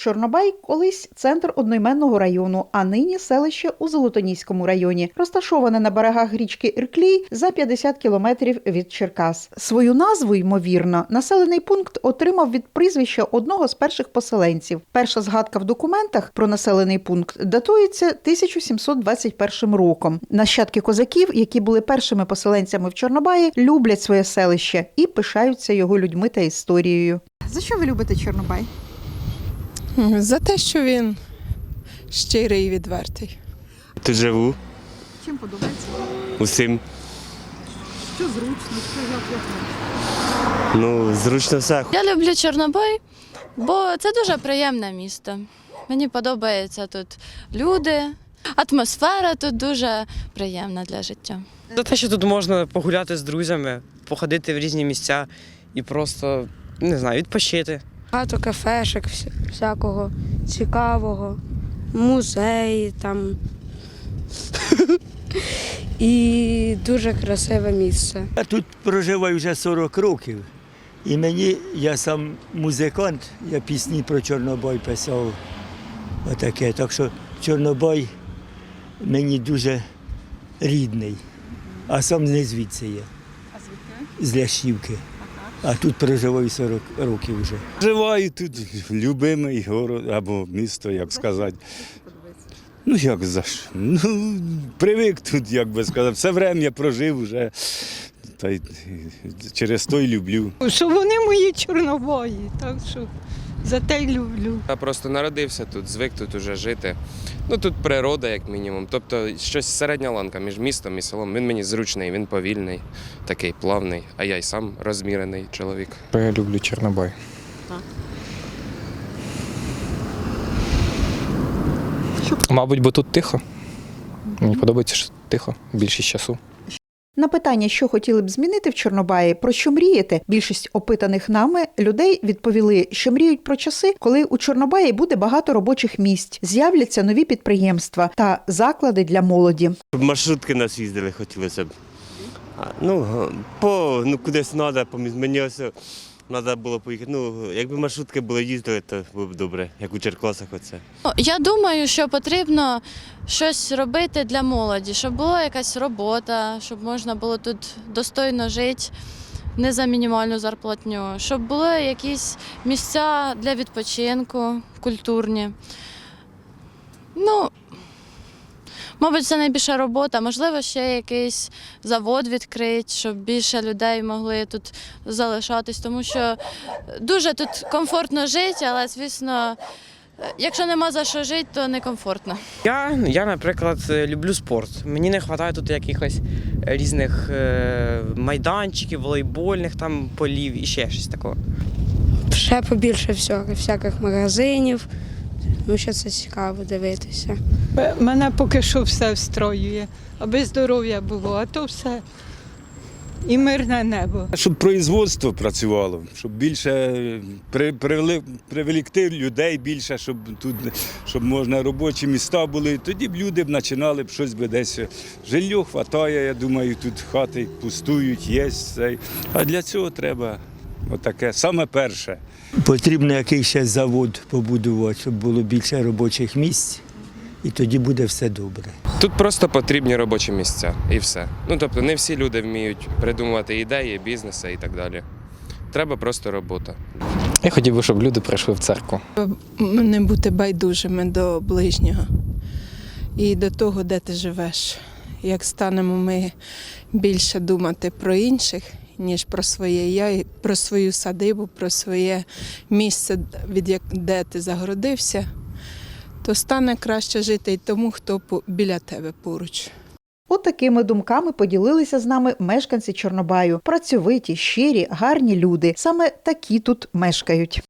Чорнобай колись центр одноіменного району, а нині селище у Золотоніському районі, розташоване на берегах річки Ірклій за 50 кілометрів від Черкас. Свою назву, ймовірно, населений пункт отримав від прізвища одного з перших поселенців. Перша згадка в документах про населений пункт датується 1721 роком. Нащадки козаків, які були першими поселенцями в Чорнобаї, люблять своє селище і пишаються його людьми та історією. За що ви любите Чорнобай? За те, що він щирий і відвертий. Тут живу Чим подобається? усім. Що зручно, що як Ну, зручно все. Я люблю Чорнобай, бо це дуже приємне місто. Мені подобаються тут люди, атмосфера тут дуже приємна для життя. За те, що тут можна погуляти з друзями, походити в різні місця і просто не знаю, відпочити. Багато кафешок всякого цікавого, музеї там. І дуже красиве місце. Я тут проживаю вже 40 років. І мені, я сам музикант, я пісні про Чорнобай писав. Отаке. Так що Чорнобай мені дуже рідний. А сам не звідси є. А звідки? З Лящівки. А тут проживаю 40 років вже. Живаю тут любимий город або місто, як сказати. Ну, як за що? Ну, привик тут, як би сказати. Все время прожив вже. Та й через то й люблю. Що вони мої чорнобої, так що за те й люблю. Я просто народився тут, звик тут уже жити. Ну тут природа, як мінімум. Тобто щось середня ланка між містом і селом. Він мені зручний, він повільний, такий плавний, а я й сам розмірений чоловік. Я люблю Чорнобай. Мабуть, бо тут тихо. Мені подобається, що тихо більшість часу. На питання, що хотіли б змінити в Чорнобаї, про що мрієте, більшість опитаних нами людей відповіли, що мріють про часи, коли у Чорнобаї буде багато робочих місць, з'являться нові підприємства та заклади для молоді. Маршрутки нас їздили, хотілося б. Ну, по, ну кудись треба, мені ось треба було поїхати. Ну, якби маршрутки були їздили, то було б добре, як у Черкасах оце. Я думаю, що потрібно щось робити для молоді, щоб була якась робота, щоб можна було тут достойно жити. Не за мінімальну зарплатню, щоб були якісь місця для відпочинку, культурні. Ну, мабуть, це найбільша робота. Можливо, ще якийсь завод відкрити, щоб більше людей могли тут залишатись, тому що дуже тут комфортно жити, але, звісно, якщо нема за що жити, то некомфортно. Я, я наприклад, люблю спорт. Мені не вистачає тут якихось різних е, майданчиків, волейбольних там полів і ще щось такого. Ще побільше всього, всяких магазинів. Ну, що це цікаво дивитися. Мене поки що все встроює, аби здоров'я було, а то все. І мирне небо. Щоб производство працювало, щоб більше при, привели- привлекти людей більше, щоб тут щоб можна робочі міста були. Тоді б люди б починали б щось би десь. Жильо хватає, я думаю, тут хати пустують, є. А для цього треба отаке, саме перше. Потрібно якийсь завод побудувати, щоб було більше робочих місць, і тоді буде все добре. Тут просто потрібні робочі місця і все. Ну тобто не всі люди вміють придумувати ідеї, бізнеси і так далі. Треба просто робота. Я хотів би, щоб люди прийшли в церкву. Не бути байдужими до ближнього і до того, де ти живеш. Як станемо ми більше думати про інших, ніж про своє я, про свою садибу, про своє місце, від як- де ти загородився, то стане краще жити й тому, хто біля тебе поруч. От такими думками поділилися з нами мешканці Чорнобаю. Працьовиті, щирі, гарні люди. Саме такі тут мешкають.